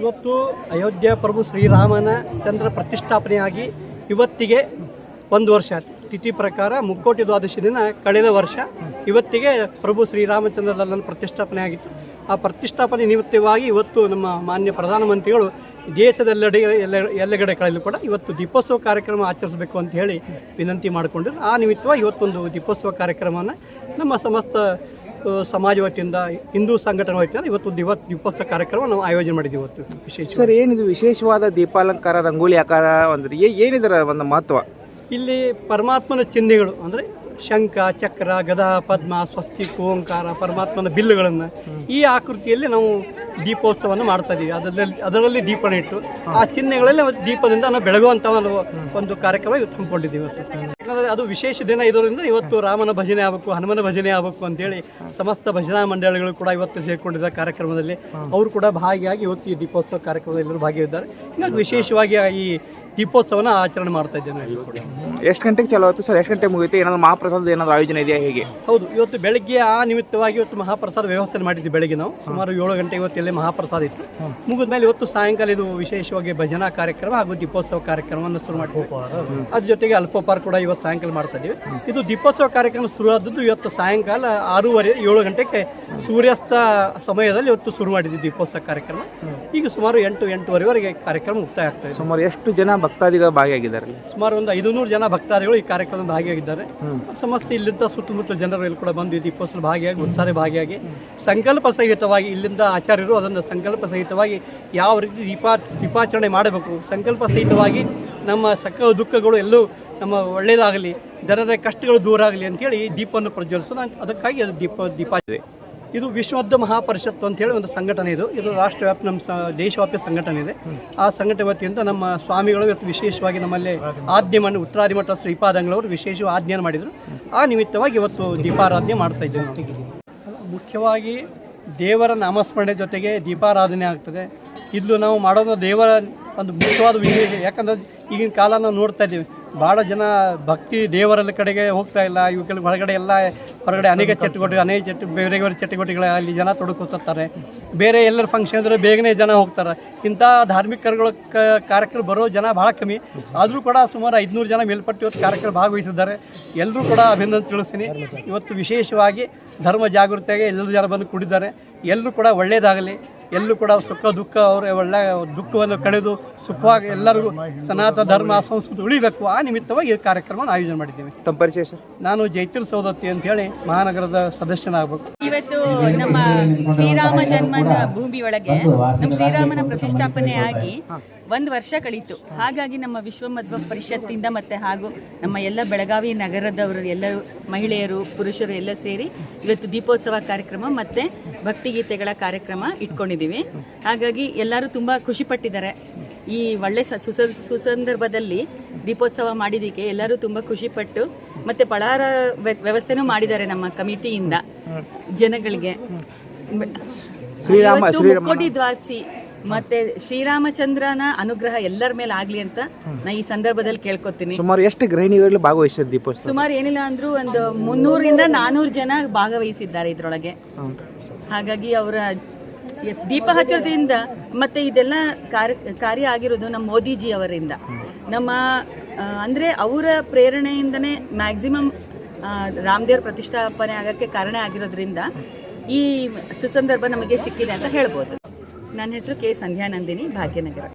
ಇವತ್ತು ಅಯೋಧ್ಯ ಪ್ರಭು ಶ್ರೀರಾಮನ ಚಂದ್ರ ಪ್ರತಿಷ್ಠಾಪನೆಯಾಗಿ ಇವತ್ತಿಗೆ ಒಂದು ವರ್ಷ ತಿಥಿ ಪ್ರಕಾರ ಮುಕ್ಕೋಟಿ ದ್ವಾದಶಿ ದಿನ ಕಳೆದ ವರ್ಷ ಇವತ್ತಿಗೆ ಪ್ರಭು ಶ್ರೀರಾಮಚಂದ್ರ ಪ್ರತಿಷ್ಠಾಪನೆ ಆಗಿತ್ತು ಆ ಪ್ರತಿಷ್ಠಾಪನೆ ನಿಮಿತ್ತವಾಗಿ ಇವತ್ತು ನಮ್ಮ ಮಾನ್ಯ ಪ್ರಧಾನಮಂತ್ರಿಗಳು ದೇಶದೆಲ್ಲೆಡೆ ಎಲ್ಲ ಎಲ್ಲೆಗಡೆ ಕಳೆಯಲು ಕೂಡ ಇವತ್ತು ದೀಪೋತ್ಸವ ಕಾರ್ಯಕ್ರಮ ಆಚರಿಸಬೇಕು ಅಂತ ಹೇಳಿ ವಿನಂತಿ ಮಾಡಿಕೊಂಡಿದ್ರು. ಆ ನಿಮಿತ್ತವಾಗಿ ಇವತ್ತೊಂದು ದೀಪೋತ್ಸವ ಕಾರ್ಯಕ್ರಮವನ್ನು ನಮ್ಮ ಸಮಸ್ತ ಸಮಾಜ ವತಿಯಿಂದ ಹಿಂದೂ ಸಂಘಟನೆ ವತಿಯಿಂದ ಇವತ್ತು ದಿವ ದೀಪೋತ್ಸವ ಕಾರ್ಯಕ್ರಮ ನಾವು ಆಯೋಜನೆ ಮಾಡಿದ್ದೀವಿ ಇವತ್ತು ವಿಶೇಷ ಸರ್ ಏನಿದು ವಿಶೇಷವಾದ ದೀಪಾಲಂಕಾರ ರಂಗೋಲಿ ಆಕಾರ ಅಂದರೆ ಏನಿದರ ಒಂದು ಮಹತ್ವ? ಇಲ್ಲಿ ಪರಮಾತ್ಮನ ಚಿಹ್ನೆಗಳು ಅಂದರೆ ಶಂಖ ಚಕ್ರ ಗದಾ ಪದ್ಮ ಸ್ವಸ್ತಿ ಓಂಕಾರ ಪರಮಾತ್ಮನ ಬಿಲ್ಲುಗಳನ್ನು ಈ ಆಕೃತಿಯಲ್ಲಿ ನಾವು ದೀಪೋತ್ಸವವನ್ನು ಮಾಡ್ತಾ ಇದ್ದೀವಿ ಅದರಲ್ಲಿ ಅದರಲ್ಲಿ ದೀಪನ ಇಟ್ಟು ಆ ಚಿಹ್ನೆಗಳಲ್ಲಿ ದೀಪದಿಂದ ನಾವು ಬೆಳಗುವಂಥ ಒಂದು ಒಂದು ಕಾರ್ಯಕ್ರಮ ಇವತ್ತು ಹಮ್ಮಿಕೊಂಡಿದ್ದೀವಿ ಇವತ್ತು. ಯಾಕಂದರೆ ಅದು ವಿಶೇಷ ದಿನ ಇದರಿಂದ ಇವತ್ತು ರಾಮನ ಭಜನೆ ಆಗಬೇಕು ಹನುಮನ ಭಜನೆ ಆಗಬೇಕು ಅಂತೇಳಿ ಸಮಸ್ತ ಭಜನಾ ಮಂಡಳಿಗಳು ಕೂಡ ಇವತ್ತು ಸೇರಿಕೊಂಡಿದ್ದ ಕಾರ್ಯಕ್ರಮದಲ್ಲಿ ಅವರು ಕೂಡ ಭಾಗಿಯಾಗಿ ಇವತ್ತು ಈ ದೀಪೋತ್ಸವ ಕಾರ್ಯಕ್ರಮದಲ್ಲಿ ಎಲ್ಲರೂ ಭಾಗಿಯಾಗಿದ್ದಾರೆ. ವಿಶೇಷವಾಗಿ ಈ ದೀಪೋತ್ಸವನ ಆಚರಣೆ ಮಾಡ್ತಾ ಇದ್ದೇವೆ ನಾವು ಕೂಡ. ಎಷ್ಟು ಗಂಟೆಗೆ ಚಲೋ ಆಯ್ತು ಸರ್? ಎಷ್ಟು ಗಂಟೆ ಮುಗಿಯುತ್ತೆ? ಏನಾದ್ರು ಮಹಾಪ್ರಸಾದ ಏನಾದ್ರು ಆಯೋಜನೆ ಇದೆಯಾ ಹೇಗೆ? ಹೌದು ಇವತ್ತು ಬೆಳಗ್ಗೆ ಆ ನಿಮಿತ್ತವಾಗಿ ಇವತ್ತು ಮಹಾಪ್ರಸಾದ ವ್ಯವಸ್ಥೆ ಮಾಡಿದ್ವಿ ಬೆಳಗ್ಗೆ ನಾವು. ಸುಮಾರು ಏಳು ಗಂಟೆ ಇವತ್ತು ಇಲ್ಲಿ ಮಹಾಪ್ರಸಾದ ಇತ್ತು. ಮುಗಿದ ಮೇಲೆ ಇವತ್ತು ಸಾಯಂಕಾಲ ಇದು ವಿಶೇಷವಾಗಿ ಭಜನಾ ಕಾರ್ಯಕ್ರಮ ಹಾಗೂ ದೀಪೋತ್ಸವ ಕಾರ್ಯಕ್ರಮವನ್ನು ಶುರು ಮಾಡಿ ಅದ್ರ ಜೊತೆಗೆ ಅಲ್ಪೋಪಾರ ಕೂಡ ಇವತ್ತು ಸಾಯಂಕಾಲ ಮಾಡ್ತಾ ಇದೀವಿ ಇದು ದೀಪೋತ್ಸವ ಕಾರ್ಯಕ್ರಮ ಶುರು ಆದದ್ದು ಇವತ್ತು ಸಾಯಂಕಾಲ ಆರೂವರೆ ಏಳು ಗಂಟೆಗೆ ಸೂರ್ಯಾಸ್ತ ಸಮಯದಲ್ಲಿ ಇವತ್ತು ಶುರು ಮಾಡಿದ್ವಿ ದೀಪೋತ್ಸವ ಕಾರ್ಯಕ್ರಮ. ಈಗ ಸುಮಾರು ಎಂಟು ಎಂಟೂವರೆವರೆಗೆ ಕಾರ್ಯಕ್ರಮ ಮುಕ್ತಾಯ ಆಗ್ತಾ ಇದೆ. ಸುಮಾರು ಎಷ್ಟು ಜನ ಭಕ್ತಾದಿಗಳು ಭಾಗಿಯಾಗಿದ್ದಾರೆ. ಸುಮಾರು ಒಂದು ಐದುನೂರು ಜನ ಭಕ್ತಾದಿಗಳು ಈ ಕಾರ್ಯಕ್ರಮದಲ್ಲಿ ಭಾಗಿಯಾಗಿದ್ದಾರೆ. ಸಮಸ್ತ ಇಲ್ಲಿಂದ ಸುತ್ತಮುತ್ತ ಜನರು ಇಲ್ಲಿ ಕೂಡ ಬಂದು ದೀಪೋತ್ಸವ ಭಾಗಿಯಾಗಿ ಉತ್ಸಾಹ ಭಾಗಿಯಾಗಿ ಸಂಕಲ್ಪ ಸಹಿತವಾಗಿ ಇಲ್ಲಿಂದ ಆಚಾರ್ಯರು ಅದನ್ನು ಸಂಕಲ್ಪ ಸಹಿತವಾಗಿ ಯಾವ ರೀತಿ ದೀಪಾ ದೀಪಾಚರಣೆ ಮಾಡಬೇಕು ಸಂಕಲ್ಪ ಸಹಿತವಾಗಿ ನಮ್ಮ ಸಕಲ ದುಃಖಗಳು ಎಲ್ಲೂ ನಮ್ಮ ಒಳ್ಳೆಯದಾಗಲಿ ಜನರ ಕಷ್ಟಗಳು ದೂರ ಆಗಲಿ ಅಂತೇಳಿ ದೀಪವನ್ನು ಪ್ರಜ್ವಲಿಸೋದು ಅದಕ್ಕಾಗಿ ಅದು ದೀಪ ದೀಪ. ಇದೆ ಇದು ವಿಶ್ವದ ಮಹಾಪರಿಷತ್ತು ಅಂತ ಹೇಳಿ ಒಂದು ಸಂಘಟನೆ ಇದು. ಇದು ರಾಷ್ಟ್ರವ್ಯಾಪಿ ನಮ್ಮ ದೇಶವ್ಯಾಪಿ ಸಂಘಟನೆ ಇದೆ. ಆ ಸಂಘಟನೆ ವತಿಯಿಂದ ನಮ್ಮ ಸ್ವಾಮಿಗಳು ಇವತ್ತು ವಿಶೇಷವಾಗಿ ನಮ್ಮಲ್ಲಿ ಆಜ್ಞೆ ಮಾಡಿ, ಉತ್ತರಾದಿ ಶ್ರೀಪಾದಂಗಳವರು ವಿಶೇಷವಾಗಿ ಆಜ್ಞೆಯನ್ನು ಮಾಡಿದರು. ಆ ನಿಮಿತ್ತವಾಗಿ ಇವತ್ತು ದೀಪಾರಾಧನೆ ಮಾಡ್ತಾ ಇದ್ದೇವೆ ಮುಖ್ಯವಾಗಿ ದೇವರ ನಾಮಸ್ಮರಣೆ ಜೊತೆಗೆ ದೀಪಾರಾಧನೆ ಆಗ್ತದೆ. ಇಲ್ಲೂ ನಾವು ಮಾಡೋದು ದೇವರ ಒಂದು ಮುಖ್ಯವಾದ ವಿಶೇಷ. ಯಾಕಂದ್ರೆ ಈಗಿನ ಕಾಲ ನಾವು ನೋಡ್ತಾ ಇದ್ದೀವಿ. ಭಾಳ ಜನ ಭಕ್ತಿ ದೇವರಲ್ಲಿ ಕಡೆಗೆ ಹೋಗ್ತಾ ಇಲ್ಲ. ಇವುಗಳ ಹೊರಗಡೆ ಎಲ್ಲ ಹೊರಗಡೆ ಅನೇಕ ಚಟುವಟಿಕೆ ಅನೇಕ ಚಟು ಬೇರೆ ಬೇರೆ ಚಟುವಟಿಕೆಗಳಲ್ಲಿ ಜನ ತೊಡಕೋತಾರೆ ಬೇರೆ ಎಲ್ಲರ ಫಂಕ್ಷನ್ ಅಂದರೆ ಬೇಗನೆ ಜನ ಹೋಗ್ತಾರೆ. ಇಂಥ ಧಾರ್ಮಿಕ ಕಾರ್ಯಗಳ ಕಾರ್ಯಕ್ರಮ ಬರೋ ಜನ ಭಾಳ ಕಮ್ಮಿ. ಆದರೂ ಕೂಡ ಸುಮಾರು ಐದುನೂರು ಜನ ಮೇಲ್ಪಟ್ಟು ಇವತ್ತು ಕಾರ್ಯಕ್ರಮ ಭಾಗವಹಿಸಿದ್ದಾರೆ. ಎಲ್ಲರೂ ಕೂಡ ಅಭಿನಂದನೆ ತಿಳಿಸ್ತೀನಿ. ಇವತ್ತು ವಿಶೇಷವಾಗಿ ಧರ್ಮ ಜಾಗೃತಿಯಾಗಿ ಎಲ್ಲರೂ ಜನ ಬಂದು ಕೂಡಿದ್ದಾರೆ. ಎಲ್ಲರೂ ಕೂಡ ಒಳ್ಳೆಯದಾಗಲಿ ಎಲ್ಲರೂ ಕೂಡ ಸುಖ ದುಃಖ ಅವರು ಒಳ್ಳೆ ದುಃಖವನ್ನು ಕಳೆದು ಸುಖವಾಗಿ ಎಲ್ಲರಿಗೂ ಸನಾತನ ಧರ್ಮ ಸಂಸ್ಕೃತಿ ಉಳಿಬೇಕು. ಆ ನಿಮಿತ್ತವಾಗಿ ಈ ಕಾರ್ಯಕ್ರಮವನ್ನು ಆಯೋಜನೆ ಮಾಡಿದ್ದೀವಿ. ತಮ್ಮ ಪರಿಚಯ ಸರ್? ನಾನು ಜೈತಿರ್ ಸೌದತ್ತಿ ಅಂತ ಹೇಳಿ ಮಹಾನಗರದ ಸದಸ್ಯನಾಗಬೇಕು. ಇವತ್ತು ನಮ್ಮ ಶ್ರೀರಾಮ ಜನ್ಮದ ಭೂಮಿ ಒಳಗೆ ನಮ್ಮ ಶ್ರೀರಾಮನ ಪ್ರತಿಷ್ಠಾಪನೆ ಆಗಿ ಒಂದು ವರ್ಷ ಕಳೀತು. ಹಾಗಾಗಿ ನಮ್ಮ ವಿಶ್ವ ಮಧ್ವ ಪರಿಷತ್ತಿಂದ ಮತ್ತೆ ಹಾಗೂ ನಮ್ಮ ಎಲ್ಲ ಬೆಳಗಾವಿ ನಗರದವರು ಎಲ್ಲರೂ ಮಹಿಳೆಯರು, ಪುರುಷರು ಎಲ್ಲ ಸೇರಿ ಇವತ್ತು ದೀಪೋತ್ಸವ ಕಾರ್ಯಕ್ರಮ ಮತ್ತೆ ಭಕ್ತಿಗೀತೆಗಳ ಕಾರ್ಯಕ್ರಮ ಇಟ್ಕೊಂಡಿದ್ದೀವಿ. ಹಾಗಾಗಿ ಎಲ್ಲರೂ ತುಂಬ ಖುಷಿಪಟ್ಟಿದ್ದಾರೆ ಈ ಒಳ್ಳೆ ಸುಸ ಸುಸಂದರ್ಭದಲ್ಲಿ ದೀಪೋತ್ಸವ ಮಾಡಿದಕ್ಕೆ ಎಲ್ಲರೂ ಖುಷಿ ಖುಷಿಪಟ್ಟು ಮತ್ತೆ ಪಳಾರ ವ್ಯ- ವ್ಯವಸ್ಥೆನೂ ಮಾಡಿದ್ದಾರೆ ನಮ್ಮ ಕಮಿಟಿಯಿಂದ ಜನಗಳಿಗೆ. ಶ್ರೀರಾಮ- ಮುಕ್ಕೋಟಿ ದ್ವಾಸಿ ಮತ್ತೆ ಶ್ರೀರಾಮಚಂದ್ರನ ಅನುಗ್ರಹ ಎಲ್ಲರ ಮೇಲೆ ಆಗ್ಲಿ ಅಂತ ನಾ ಈ ಸಂದರ್ಭದಲ್ಲಿ ಕೇಳ್ಕೊತೀನಿ. ಸುಮಾರು ಎಷ್ಟು ಗೃಹಿಣಿಗಳು ಭಾಗವಹಿಸಿದ ದೀಪೋತ್ಸವ? ಸುಮಾರು ಏನಿಲ್ಲ ಅಂದ್ರೂ ಒಂದು ಮುನ್ನೂರಿಂದ ನಾನೂರು ಜನ ಭಾಗವಹಿಸಿದ್ದಾರೆ ಇದ್ರೊಳಗೆ. ಹಾಗಾಗಿ ಅವರ ದೀಪ ಹಚ್ಚೋದ್ರಿಂದ ಮತ್ತೆ ಇದೆಲ್ಲ ಕಾರ್ಯ ಕಾರ್ಯ ಆಗಿರೋದು ನಮ್ಮ ಮೋದಿಜಿ ಅವರಿಂದ. ನಮ್ಮ ಅಂದ್ರೆ ಅವರ ಪ್ರೇರಣೆಯಿಂದನೇ ಮ್ಯಾಕ್ಸಿಮಮ್ ರಾಮದೇವ್ರ ಪ್ರತಿಷ್ಠಾಪನೆ ಆಗಕ್ಕೆ ಕಾರಣ ಆಗಿರೋದ್ರಿಂದ ಈ ಸುಸಂದರ್ಭ ನಮಗೆ ಸಿಕ್ಕಿದೆ ಅಂತ ಹೇಳ್ಬೋದು. ನನ್ನ ಹೆಸರು ಕೆ. ಸಂಧ್ಯಾನಂದಿನಿ ಭಾಗ್ಯನಗರ.